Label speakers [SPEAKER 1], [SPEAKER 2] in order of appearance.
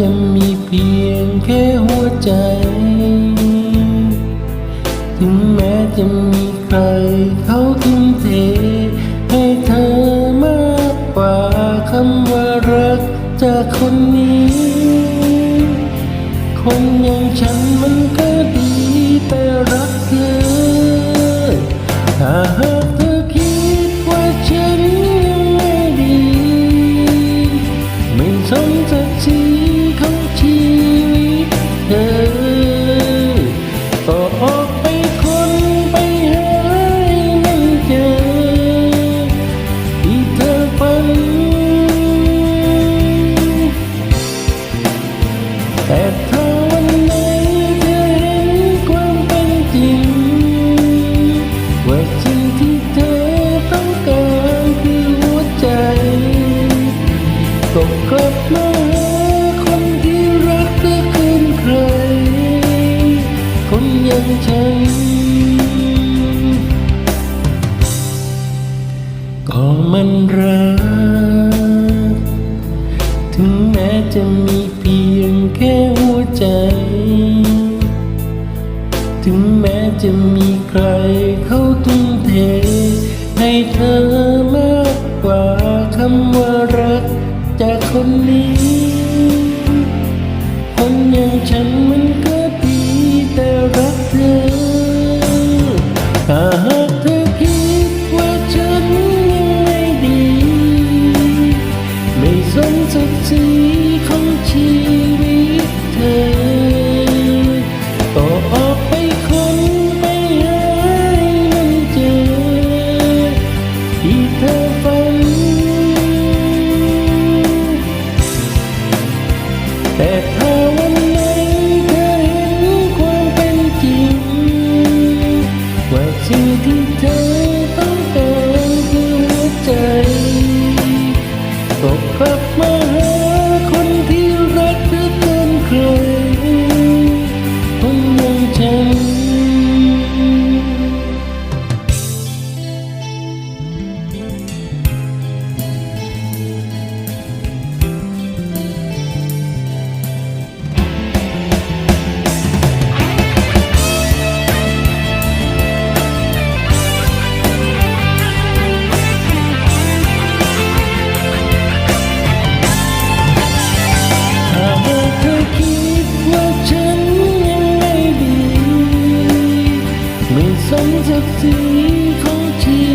[SPEAKER 1] จะมีเพียงแค่หัวใจ ถึงแม้จะมีใครเขาทุ่มเท ให้เธอมากกว่าคำว่ารักจากคนนี้ คนอย่างฉันมันก็ดีแต่รักเธอ ก็กลับมาหาคนที่รักเธอคืนใคร คนอย่างฉัน ก็มันรัก ถึงแม้จะมีเพียงแค่หัวใจ ถึงแม้จะมีใครเขาทุ่มเทให้เธอมากกว่าคำว่า เธอต้องการคือหัวใจตก็กลับมา สมศักดิ์ศรีของที